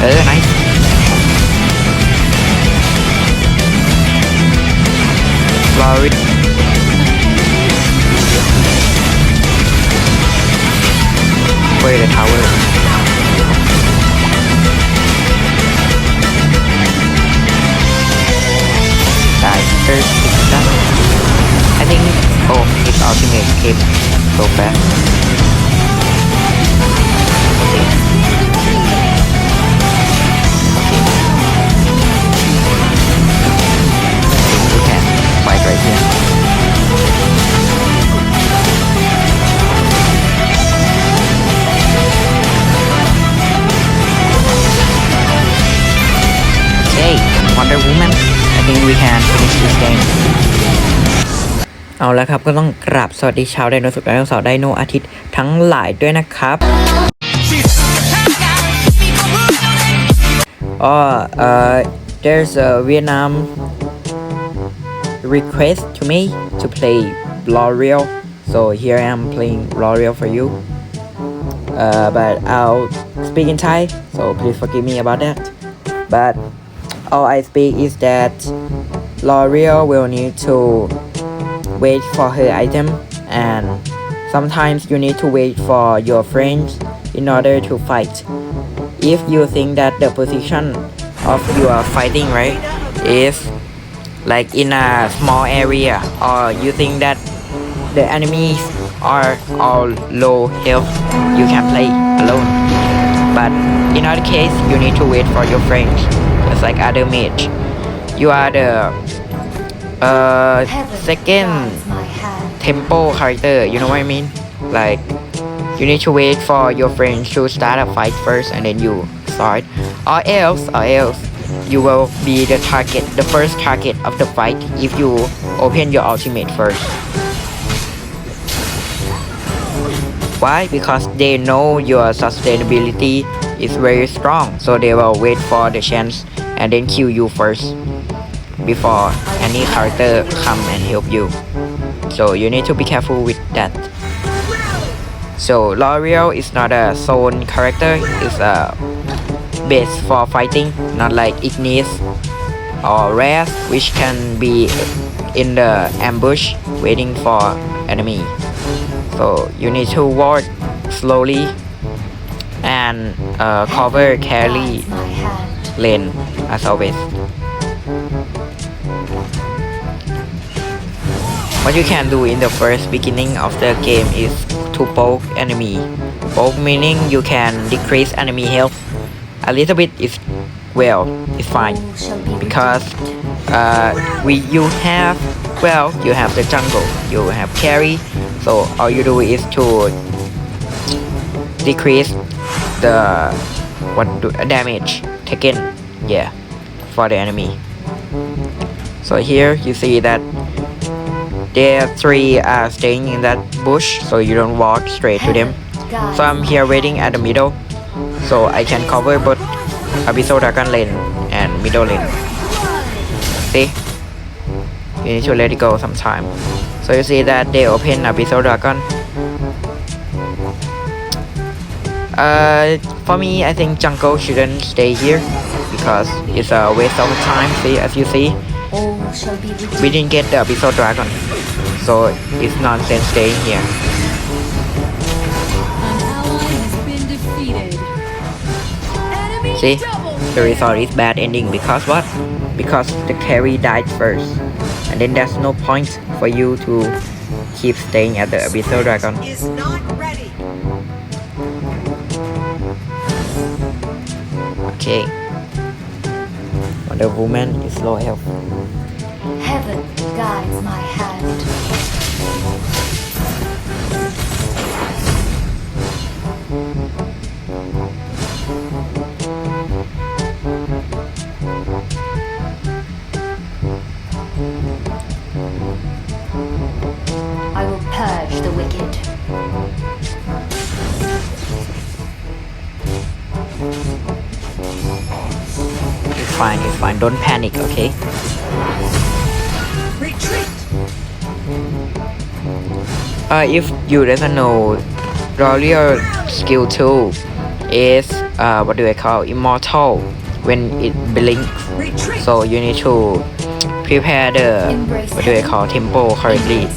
เออ nice เอาละครับก็ต้องกราบสวัสดีชาวไดโนสุดไดโนเสาร์ไดโนอาทิตย์ทั้งหลายด้วยนะครับอ Oh, uh, there's a Vietnam request to me to play L'Oreal, so here I am playing L'Oreal for you. Uh, but I'll speak in Thai, so please forgive me about that. But all I speak is that L'Oreal will need to wait for her item, and sometimes you need to wait for your friends in order to fight. If you think that the position of your fighting right is like in a small area or you think that the enemies are all low health you can play alone. But in other case you need to wait for your friends just like other mage. You are the uh second tempo character you know what I mean? Like you need to wait for your friends to start a fight first and then you start. Or else or else you will be the target the first target of the fight if you open your ultimate first. Why? Because they know your sustainability is very strong. So they will wait for the chance and then kill you first before any character come and help you so you need to be careful with that so L'Oreal is not a zone character, it's a base for fighting, not like Ignis or Raz, which can be in the ambush waiting for enemy. So you need to walk slowly and uh, cover carry lane as always. What you can do in the first beginning of the game is to poke enemy. Poke meaning you can decrease enemy health. A little bit is well, it's fine. Because uh, we you have well you have the jungle, you have carry, so all you do is to decrease the what do, damage taken, yeah, for the enemy. So here you see that there are three are staying in that bush, so you don't walk straight to them. So I'm here waiting at the middle, so I can cover both Abyssal Dragon lane and middle lane. See? You need to let it go sometime. So you see that they open Abyssal Dragon. Uh, for me, I think jungle shouldn't stay here because it's a waste of time. See, as you see, we didn't get the Abyssal Dragon, so it's nonsense staying here. An ally has been defeated. Enemy See, the result is bad ending because what? Because the carry died first, and then there's no point for you to keep staying at the Abyssal Dragon. is not ready. Okay. Wonder Woman is low health. I will purge the wicked. It's fine, it's fine. Don't panic, okay? Uh, if you doesn't know L'Oreal skill 2, is uh, what do I call immortal when it blinks. So you need to prepare the what do I call tempo correctly.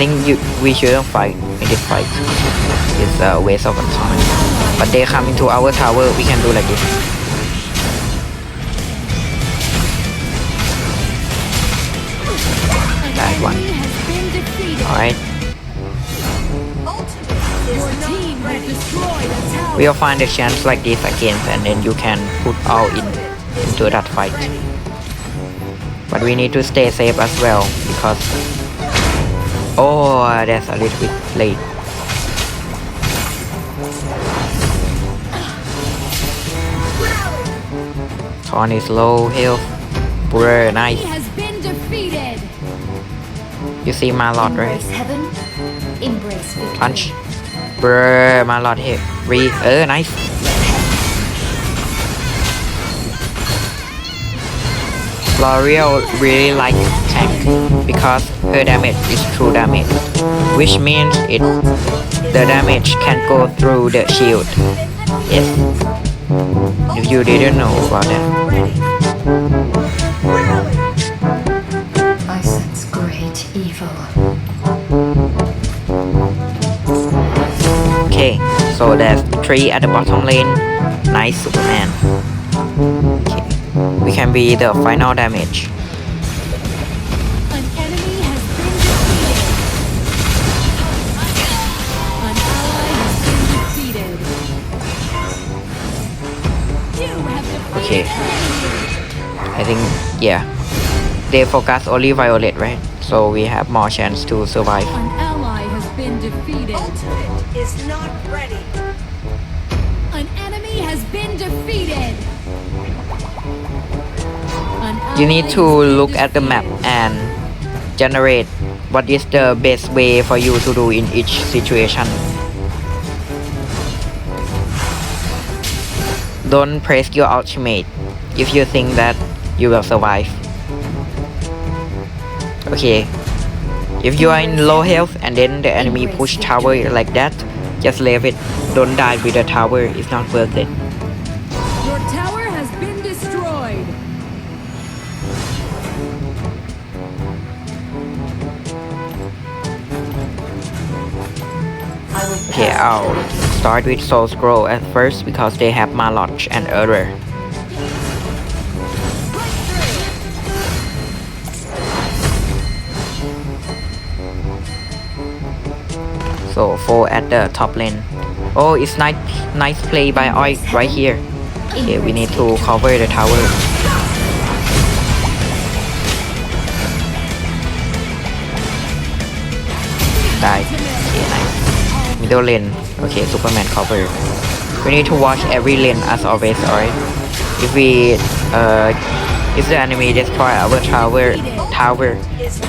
Think you we shouldn't fight in this fight. It's a waste of time. But they come into our tower, we can do like this. That one. Alright, we'll find a chance like this again, and then you can put all in into that fight. But we need to stay safe as well because oh, that's a little bit late. Torn is low health. Bruh, nice. He has been defeated. You see my lot, right? Heaven. Embrace victory. Punch. Bruh, my lot hit. Re. Uh, nice. L'Oreal really like tank because her damage is true damage, which means it the damage can go through the shield. Yes. If you didn't know about that. I sense great evil. Okay, so there's three at the bottom lane. Nice Superman. Okay, we can be the final damage. Okay. I think yeah, they focus only Violet, right? So we have more chance to survive. An ally has been defeated. is not ready. An enemy has been defeated. You need to look at the map and generate what is the best way for you to do in each situation. Don't press your ultimate if you think that you will survive. Okay. If you are in low health and then the enemy push tower like that, just leave it. Don't die with the tower. It's not worth it. Okay, I'll start with Soul Scroll at first because they have Malach and Error. So four at the top lane. Oh, it's nice, nice play by Oik right here. Okay, we need to cover the tower. Die. Okay, nice. Middle lane. Okay, Superman cover. We need to watch every lane as always, alright? If we, uh, if the enemy destroy our tower, tower,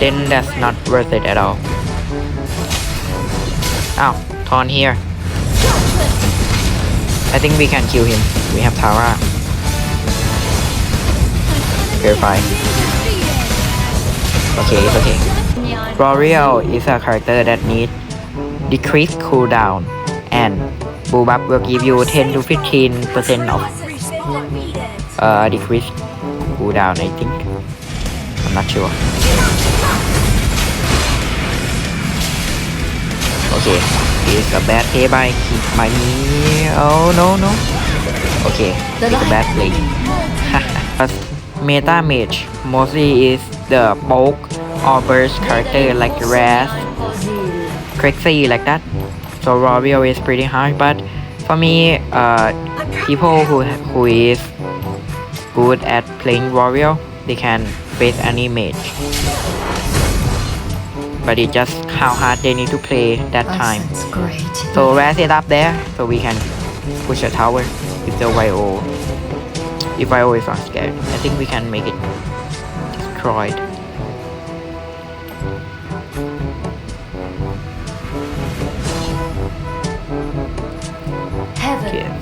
then that's not worth it at all. Ow, Thorn here. I think we can kill him. We have Tara. Verify. Okay, it's okay. L'Oreal is a character that needs decrease cooldown. And Bubap will give you 10 to 15 percent of uh, decrease cooldown I think. I'm not sure. Okay. It's a bad play by by me oh no no. Okay. It's a bad play meta mage. Mostly is the poke or burst character like Raz Crixie like that. So Royal is pretty hard, but for me, uh, people who who is good at playing Royal, they can face any mage. But it's just how hard they need to play that time. sense great So Raz it up there, so we can push a tower if the YO. If YO is not scared, I think we can make it destroyed.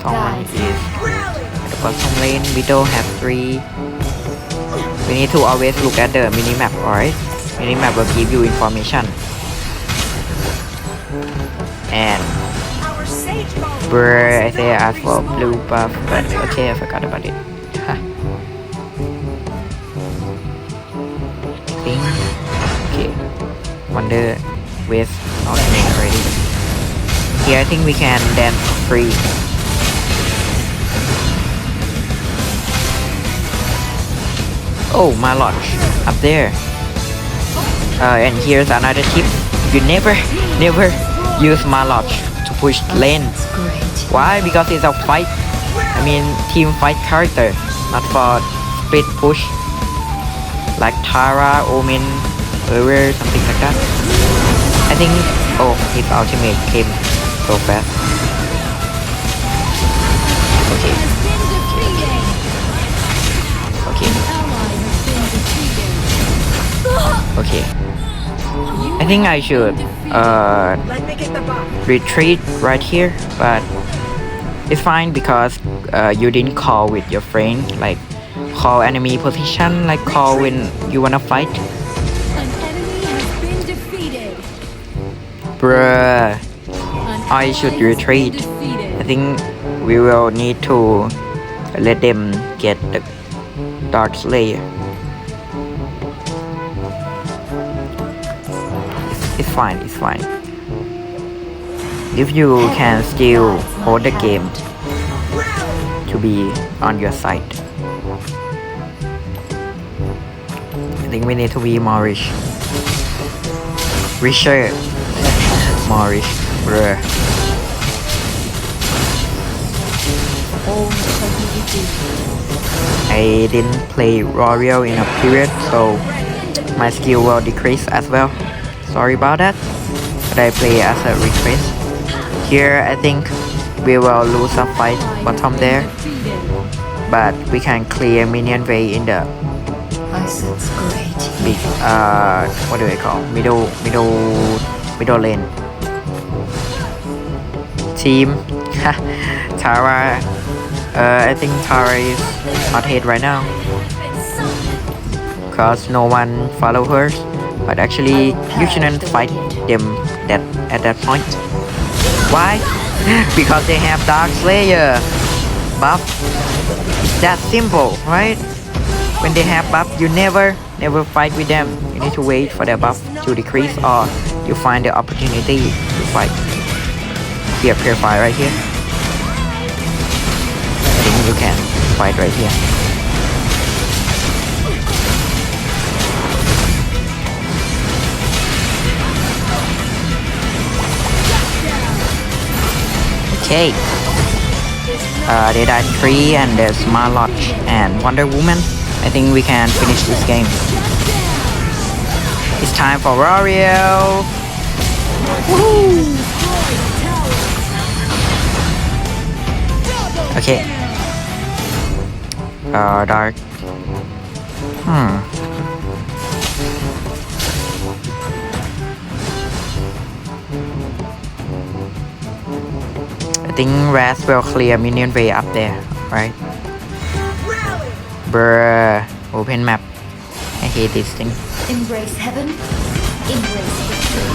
Someone is the bottom lane. Widow have three. We need to always look at the minimap, alright? Minimap will give you information. And Our sage bone. Bruh, I say I asked for blue buff, but okay, I forgot about it. Okay. Wonder with alternate already. Here I think we can dance free. Oh, my lodge up there. Uh, and here's another tip. You never, never use my lodge to push lane. Why? Because it's a fight. I mean, team fight character, not for split push. Like Tara, Omen, Ewer, something like that. I think. Oh, his ultimate came so fast. Okay, okay, okay. I think I should uh retreat right here, but it's fine because uh, you didn't call with your friend, like call enemy position, like call when you wanna fight. Bruh, I should retreat. I think we will need to let them get the Dark Slayer. It's, fine, it's fine. If you can still hold the game to be on your side. I think we need to be more rich. Richer. More rich. Bruh. I didn't play Royal in a period, so my skill will decrease as well. Sorry about that, but I play as a retrace. Here, I think we will lose a fight bottom there, but we can clear minion way in the big, uh, what do I call, middle, middle, middle lane. Team, Tara, uh, I think Tara is hot hit right now. Cause no one follow her, but actually you shouldn't fight them that at that point. Why? because they have Dark Slayer buff. That simple, right? When they have buff, you never, never fight with them. You need to wait for their buff to decrease or you find the opportunity to fight. Here, Purify right here. I think you can fight right here. Okay. Uh, they died three and there's Marlot and Wonder Woman. I think we can finish this game. It's time for L'Oreal. Okay. Uh, dark. Hmm. Think Raz will clear minion way up there, right? Bruh. Open map. I hate this thing. Embrace heaven. Embrace victory.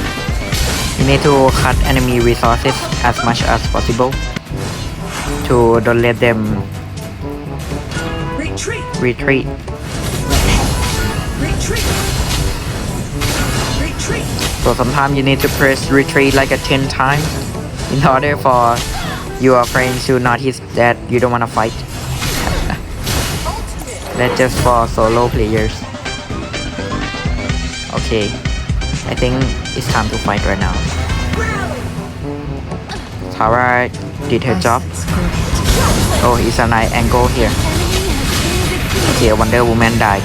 You need to cut enemy resources as much as possible to don't let them Retreat. retreat. Retreat. Retreat. So sometimes you need to press retreat like a 10 times in order for your friends to notice that you don't want to fight. That's just for solo players. Okay, I think it's time to fight right now. Tara did her job. Oh, it's a nice angle here. Okay, Wonder Woman died.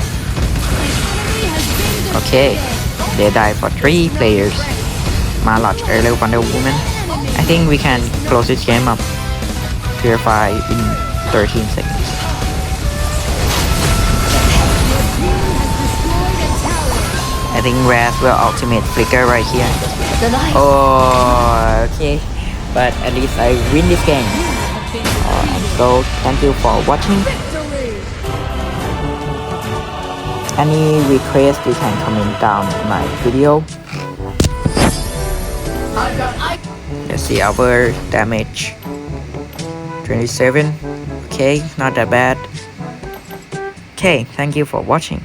Okay, they died for three players. My Malach earlier Wonder Woman. I think we can close this game up. Purify in 13 seconds. I think Raz will ultimate flicker right here. Oh, okay. But at least I win this game. Uh, so thank you for watching. Any request you can comment down my video. Let's see our damage. 27. Okay, not that bad. Okay, thank you for watching.